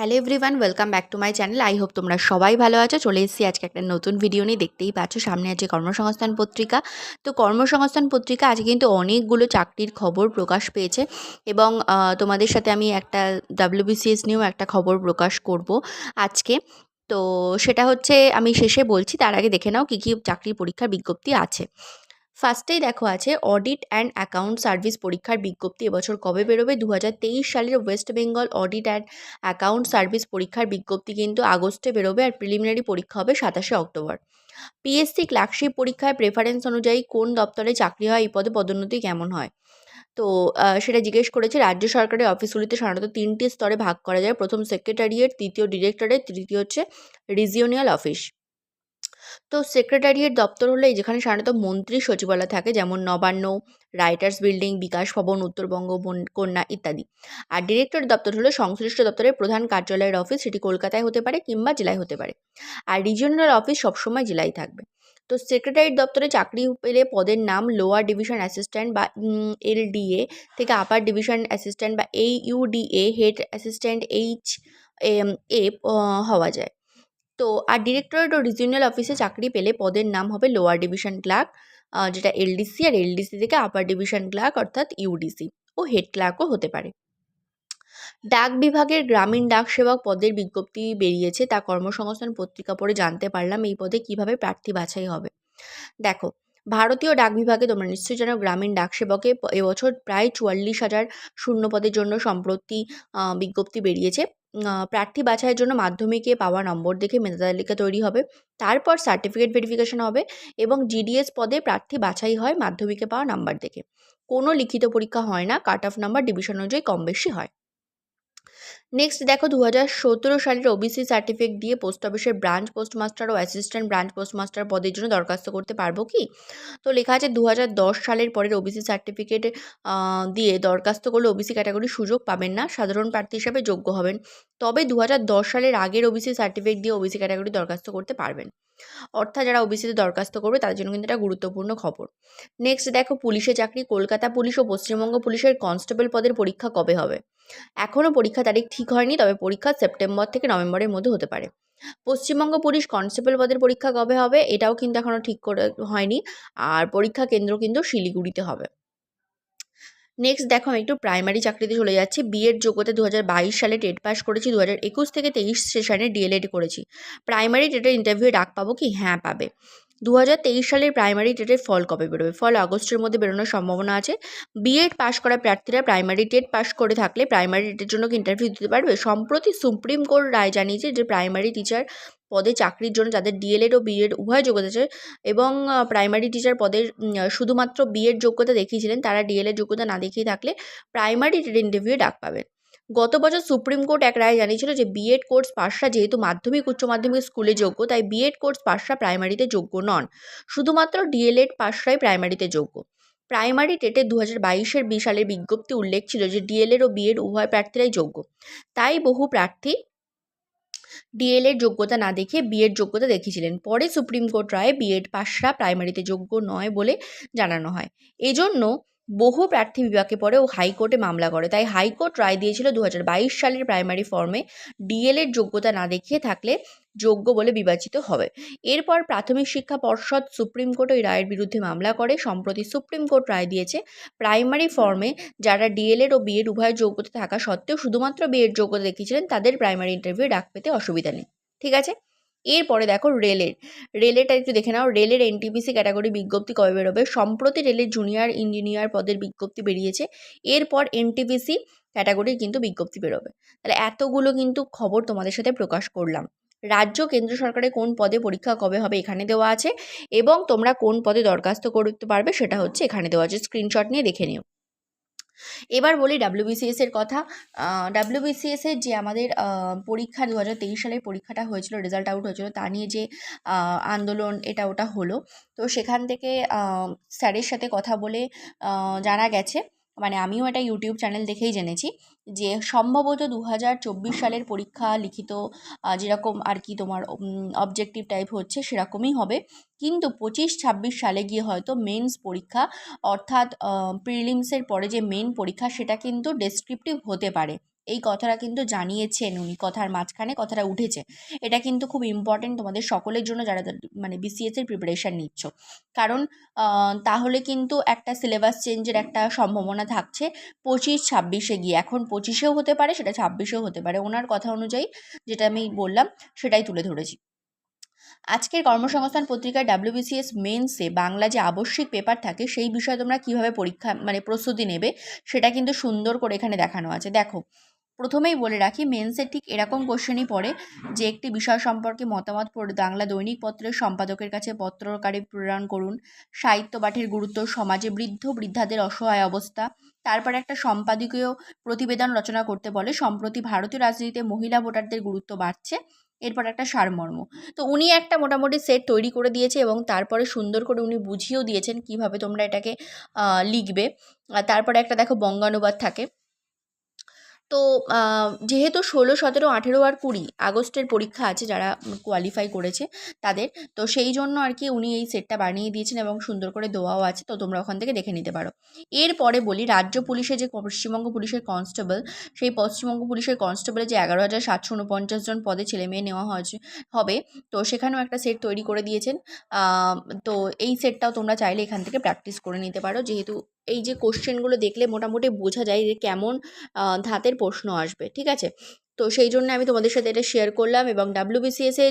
Hello everyone welcome back to my channel I hope তোমরা সবাই ভালো আছো। চলে এসেছি আজকে একটা নতুন ভিডিও নিয়ে। দেখতেই পাচ্ছ, সামনে আছে কর্মসংস্থান পত্রিকা। তো কর্মসংস্থান পত্রিকা আজকে কিন্তু অনেকগুলো চাকরির খবর প্রকাশ পেয়েছে এবং তোমাদের সাথে আমি একটা ডাব্লিউবিসিএস নিয়েও একটা খবর প্রকাশ করব আজকে। তো সেটা হচ্ছে, আমি শেষে বলছি, তার আগে দেখে নাও কী কী চাকরির পরীক্ষার বিজ্ঞপ্তি আছে। ফার্স্টেই দেখো আছে অডিট অ্যান্ড অ্যাকাউন্ট সার্ভিস পরীক্ষার বিজ্ঞপ্তি। এবছর কবে বেরোবে? দু হাজার তেইশ সালের West Bengal audit and account service পরীক্ষার বিজ্ঞপ্তি কিন্তু আগস্টে বেরোবে আর প্রিলিমিনারি পরীক্ষা হবে সাতাশে অক্টোবর। পিএসসি ক্লার্কশিপ পরীক্ষায় প্রেফারেন্স অনুযায়ী কোন দপ্তরে চাকরি হয়, এই পদে পদোন্নতি কেমন হয়? তো সেটা জিজ্ঞেস করেছে রাজ্য সরকারের অফিসগুলিতে সাধারণত তিনটি স্তরে ভাগ করা যায়। প্রথম সেক্রেটারিয়েট তৃতীয় ডিরেক্টরেট তৃতীয় হচ্ছে রিজিওনাল অফিস তো সেক্রেটারিয়েট দপ্তর হলো এই যেখানে সাধারণত মন্ত্রী সচিবালয় থাকে, যেমন নবান্ন রাইটার্স বিল্ডিং বিকাশ ভবন, উত্তরবঙ্গ কন্যা ইত্যাদি। আর ডিরেক্টর দপ্তর হলো সংশ্লিষ্ট দপ্তরের প্রধান কার্যালয়ের অফিস সেটি কলকাতায় হতে পারে কিংবা জেলায় হতে পারে। আর রিজিওনাল অফিস সবসময় জেলায় থাকবে। তো সেক্রেটারিয়েট দপ্তরে চাকরি পেলে পদের নাম লোয়ার ডিভিশন অ্যাসিস্ট্যান্ট বা এলডিএ থেকে আপার ডিভিশন অ্যাসিস্ট্যান্ট বা এই head assistant H M A হওয়া যায়। তো আর ডিরেক্টরেট ও রিজিওনাল অফিসে চাকরি পেলে পদের নাম হবে লোয়ার ডিভিশন ক্লার্ক যেটা এলডিসি আর এলডিসি থেকে আপার ডিভিশন ক্লার্ক অর্থাৎ ইউডিসি ও হেড ক্লার্কও হতে পারে। ডাক বিভাগের গ্রামীণ ডাক সেবক পদের বিজ্ঞপ্তি বেরিয়েছে, তা কর্মসংস্থান পত্রিকা পড়ে জানতে পারলাম এই পদে কীভাবে প্রার্থী বাছাই হবে। দেখো, ভারতীয় ডাক বিভাগে তোমরা নিশ্চয়ই জানো গ্রামীণ ডাক সেবকে এবছর প্রায় চুয়াল্লিশ হাজার শূন্য পদের জন্য সম্প্রতি বিজ্ঞপ্তি বেরিয়েছে। প্রার্থী বাছাইয়ের জন্য মাধ্যমিকে পাওয়া নম্বর দেখে মেধা তালিকা তৈরি হবে। তারপর সার্টিফিকেট ভেরিফিকেশন হবে এবং জিডিএস পদে প্রার্থী বাছাই হয় মাধ্যমিকে পাওয়া নাম্বার দেখে। কোনো লিখিত পরীক্ষা হয় না কাট অফ নাম্বার ডিভিশন অনুযায়ী কম বেশি হয়। নেক্সট দেখো দু হাজার সতেরো সালের ওবিসি সার্টিফিকেট দিয়ে পোস্ট অফিসের ব্রাঞ্চ পোস্টমাস্টার ও অ্যাসিস্ট্যান্ট ব্রাঞ্চ পোস্টমাস্টার পদের জন্য দরখাস্ত করতে পারব কি? তো লেখা আছে দু হাজার দশ সালের পরের ওবিসি সার্টিফিকেট দিয়ে দরখাস্ত করলে ওবিসি ক্যাটাগরির সুযোগ পাবেন না, সাধারণ প্রার্থী হিসাবে যোগ্য হবেন। তবে দু হাজার দশ সালের আগের ওবিসি সার্টিফিকেট দিয়ে ওবিসি ক্যাটাগরি দরখাস্ত করতে পারবেন। অর্থাৎ যারা ওবিসিতে দরখাস্ত করবে, তাদের জন্য কিন্তু এটা গুরুত্বপূর্ণ খবর। নেক্সট দেখো পুলিশে চাকরি, কলকাতা পুলিশ ও পশ্চিমবঙ্গ পুলিশের কনস্টেবল পদের পরীক্ষা কবে হবে? এখনও পরীক্ষা তারিখ ঠিক হয়নি, তবে পরীক্ষা সেপ্টেম্বর থেকে নভেম্বরের মধ্যে হতে পারে। পশ্চিমবঙ্গ পুলিশ কনস্টেবল পদের পরীক্ষা কবে হবে, এটাও কিন্তু এখনও ঠিক করে, হয়নি। আর পরীক্ষা কেন্দ্র কিন্তু শিলিগুড়িতে হবে। নেক্সট দেখো, আমি একটু প্রাইমারি চাকরিতে চলে যাচ্ছি। বিএড যোগ্যতা দু হাজার বাইশ সালে টেট পাস করেছি দু হাজার একুশ থেকে তেইশ সেশনে ডিএলএড করেছি। প্রাইমারি টেটের ইন্টারভিউ ডাক পাবো কি? হ্যাঁ পাবে। দু হাজার তেইশ সালের প্রাইমারি টেটের ফল কবে বেরোবে? ফল আগস্টের মধ্যে বেরোনোর সম্ভাবনা আছে। বিএড পাস করা প্রার্থীরা প্রাইমারি টেট পাস করে থাকলে প্রাইমারি টেটের জন্য কি ইন্টারভিউ দিতে পারবে? সম্প্রতি সুপ্রিম কোর্ট রায় জানিয়েছে যে প্রাইমারি টিচার পদে চাকরির জন্য যাদের ডিএলএড ও বিএড উভয় যোগ্যতা আছে এবং প্রাইমারি টিচার পদের শুধুমাত্র বিএড যোগ্যতা দেখিয়েছিলেন, তারা ডিএলএড যোগ্যতা না দেখিয়ে থাকলে প্রাইমারি ইন্টারভিউ ডাক পাবেন। গত বছর সুপ্রিম কোর্ট এক রায় জানিয়েছিল যে বিএড কোর্স পাশরা যেহেতু মাধ্যমিক, উচ্চ মাধ্যমিক স্কুলে যোগ্য, তাই বিএড কোর্স পাশরা প্রাইমারিতে যোগ্য নন। শুধুমাত্র ডিএলএড পাশরাই প্রাইমারিতে যোগ্য। প্রাইমারি টেটে দু হাজার বাইশের সালের বিজ্ঞপ্তি উল্লেখ ছিল যে ডিএলএড ও বিএড উভয় প্রার্থীরাই যোগ্য। তাই বহু প্রার্থী ডিএলএড যোগ্যতা না দেখে বিএড যোগ্যতা দেখিয়েছিলেন। পরে সুপ্রিম কোর্ট রায়ে বিএড পাশরা প্রাইমারিতে যোগ্য নয় বলে জানানো হয়। এজন্য বহু প্রার্থী বিভাগে পরে ও হাইকোর্টে মামলা করে। তাই হাইকোর্ট রায় দিয়েছিল দু হাজার বাইশ সালের প্রাইমারি ফর্মে ডিএলএড যোগ্যতা না দেখিয়ে থাকলে যোগ্য বলে বিবেচিত হবে। এরপর প্রাথমিক শিক্ষা পর্ষদ সুপ্রিম কোর্ট ওই রায়ের বিরুদ্ধে মামলা করে। সম্প্রতি সুপ্রিম কোর্ট রায় দিয়েছে প্রাইমারি ফর্মে যারা ডিএলএড ও বিএড উভয় যোগ্যতা থাকা সত্ত্বেও শুধুমাত্র বিএড যোগ্যতা দেখিয়েছিলেন, তাদের প্রাইমারি ইন্টারভিউ ডাক পেতে অসুবিধা নেই। ঠিক আছে? এরপরে দেখো রেলের। রেলেরটা একটু দেখে নাও। রেলের এনটিপিসি ক্যাটাগরি বিজ্ঞপ্তি কবে বেরোবে? সম্প্রতি রেলের জুনিয়র ইঞ্জিনিয়ার পদের বিজ্ঞপ্তি বেরিয়েছে। এরপর এনটিপিসি ক্যাটাগরির কিন্তু বিজ্ঞপ্তি বেরোবে। তাহলে এতগুলো কিন্তু খবর তোমাদের সাথে প্রকাশ করলাম। রাজ্য, কেন্দ্র সরকারের কোন পদে পরীক্ষা কবে হবে এখানে দেওয়া আছে? এবং তোমরা কোন পদে দরখাস্ত করতে পারবে সেটা হচ্ছে এখানে দেওয়া আছে। স্ক্রিনশট নিয়ে দেখে নিও। এবার বলি ডাব্লিউবিসিএস এর কথা। ডাব্লিউবিসিএস এর যে আমাদের পরীক্ষা দু হাজার তেইশ সালের পরীক্ষাটা হয়েছিল রেজাল্ট আউট হয়েছিল, তা নিয়ে যে আন্দোলন এটা ওটা হলো। তো সেখান থেকে স্যারের সাথে কথা বলে জানা গেছে মানে আমিও এটা ইউটিউব চ্যানেল দেখেই জেনেছি যে সম্ভবত দু হাজার চব্বিশ সালের পরীক্ষা লিখিত যেরকম আর কি তোমার অবজেক্টিভ টাইপ হচ্ছে সেরকমই হবে। কিন্তু পঁচিশ ছাব্বিশ সালে গিয়ে হয়তো মেন্স পরীক্ষা, অর্থাৎ প্রিলিমসের পরে যে মেন পরীক্ষা সেটা কিন্তু ডেসক্রিপটিভ হতে পারে। এই কথাটা কিন্তু জানিয়েছেন উনি। কথার মাঝখানে কথাটা উঠেছে। এটা কিন্তু খুব ইম্পর্টেন্ট তোমাদের সকলের জন্য যারা মানে বিসিএসের প্রিপারেশান নিচ্ছ। কারণ তাহলে কিন্তু একটা সিলেবাস চেঞ্জের একটা সম্ভাবনা থাকছে পঁচিশ, ছাব্বিশে গিয়ে। এখন পঁচিশেও হতে পারে, সেটা ছাব্বিশেও হতে পারে। ওনার কথা অনুযায়ী যেটা আমি বললাম, সেটাই তুলে ধরেছি। আজকের কর্মসংস্থান পত্রিকায় ডাব্লিউবিসিএস মেন্সে বাংলা যে আবশ্যিক পেপার থাকে, সেই বিষয়ে তোমরা কীভাবে পরীক্ষা মানে প্রস্তুতি নেবে, সেটা কিন্তু সুন্দর করে এখানে দেখানো আছে। দেখো, প্রথমেই বলে রাখি মেন্সের ঠিক এরকম কোশ্চেনই পড়ে যে একটি বিষয় সম্পর্কে মতামত পড়ে। বাংলা দৈনিক পত্রের সম্পাদকের কাছে পত্রকারে প্রেরণ করুন। সাহিত্য পাঠের গুরুত্ব, সমাজে বৃদ্ধ, বৃদ্ধাদের অসহায় অবস্থা, তারপর একটা সম্পাদকীয় প্রতিবেদন রচনা করতে বলে, সম্প্রতি ভারতীয় রাজনীতিতে মহিলা ভোটারদের গুরুত্ব বাড়ছে। এরপর একটা সারমর্ম। তো উনি একটা মোটামুটি সেট তৈরি করে দিয়েছে এবং তারপরে সুন্দর করে উনি বুঝিয়েও দিয়েছেন কীভাবে তোমরা এটাকে লিখবে। তারপরে একটা দেখো বঙ্গানুবাদ থাকে। তো যেহেতু ষোলো, সতেরো, আঠেরো আর কুড়ি আগস্টের পরীক্ষা আছে যারা কোয়ালিফাই করেছে তাদের, তো সেই জন্য আর কি উনি এই সেটটা বানিয়ে দিয়েছেন এবং সুন্দর করে দেওয়াও আছে, তো তোমরা ওখান থেকে দেখে নিতে পারো। এরপরে বলি, রাজ্য পুলিশে যে পশ্চিমবঙ্গ পুলিশের কনস্টেবল সেই পশ্চিমবঙ্গ পুলিশের কনস্টেবলে যে এগারো হাজার সাতশো উনপঞ্চাশ জন পদে ছেলে মেয়ে নেওয়া হয়েছে হবে, তো সেখানেও একটা সেট তৈরি করে দিয়েছেন। তো এই সেটটাও তোমরা চাইলে এখান থেকে প্র্যাকটিস করে নিতে পারো। যেহেতু এই যে কোশ্চেনগুলো দেখলে মোটামুটি বোঝা যায় যে কেমন ধাতের প্রশ্ন আসবে, ঠিক আছে? তো সেই জন্য আমি তোমাদের সাথে এটা শেয়ার করলাম এবং ডাব্লিউবিসিএসে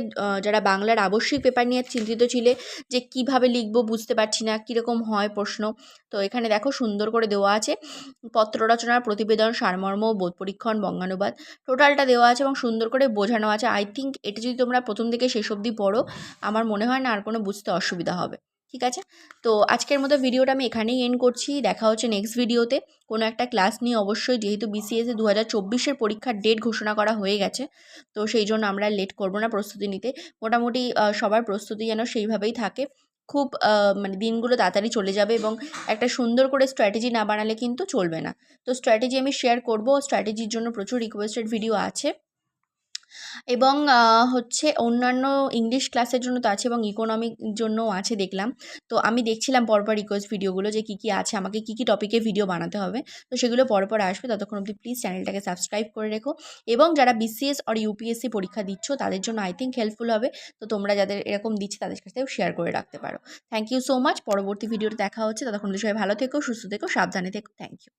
যারা বাংলার আবশ্যিক পেপার নিয়ে চিন্তিত ছিলে যে কীভাবে লিখব বুঝতে পারছি না, কীরকম হয় প্রশ্ন, তো এখানে দেখো সুন্দর করে দেওয়া আছে। পত্র রচনার প্রতিবেদন, সারমর্ম, বোধ পরীক্ষণ, বঙ্গানুবাদ টোটালটা দেওয়া আছে এবং সুন্দর করে বোঝানো আছে। আই থিঙ্ক এটা যদি তোমরা প্রথম থেকে শেষ অবধি পড়ো, আমার মনে হয় না আর কোনো বুঝতে অসুবিধা হবে। ঠিক আছে? তো আজকের মতো ভিডিওটা আমি এখানেই এন্ড করছি। দেখা হচ্ছে নেক্সট ভিডিওতে। কোনো একটা ক্লাস নিয়ে অবশ্যই যেহেতু বিসিএসে দু হাজার চব্বিশের পরীক্ষার ডেট ঘোষণা করা হয়ে গেছে, তো সেই জন্য আমরা লেট করব না প্রস্তুতি নিতে। মোটামুটি সবার প্রস্তুতি যেন সেইভাবেই থাকে। খুব মানে দিনগুলো তাড়াতাড়ি চলে যাবে এবং একটা সুন্দর করে স্ট্র্যাটেজি না বানালে কিন্তু চলবে না। তো স্ট্র্যাটেজি আমি শেয়ার করব। স্ট্র্যাটেজির জন্য প্রচুর রিকোয়েস্টেড ভিডিও আছে। এবং হচ্ছে অন্যান্য ইংলিশ ক্লাসের জন্য তো আছে এবং ইকোনমিক জন্যও আছে দেখলাম। তো আমি দেখছিলাম পরপর রিকোয়েস্ট ভিডিওগুলো যে কী কী আছে, আমাকে কী কী টপিকে ভিডিও বানাতে হবে। তো সেগুলো পরপর আসবে, ততক্ষণ অবধি প্লিজ চ্যানেলটাকে সাবস্ক্রাইব করে রেখো। এবং যারা বিসিএস আর ইউপিএসসি পরীক্ষা দিচ্ছ, তাদের জন্য আই থিঙ্ক হেল্পফুল হবে। তো তোমরা যাদের এরকম দিচ্ছে, তাদের কাছেও শেয়ার করে রাখতে পারো। থ্যাংক ইউ সো মাচ পরবর্তী ভিডিওতে দেখা হচ্ছে। ততক্ষণ সবাই ভালো থেকো, সুস্থ থেকো, সাবধানে থেকো। Thank you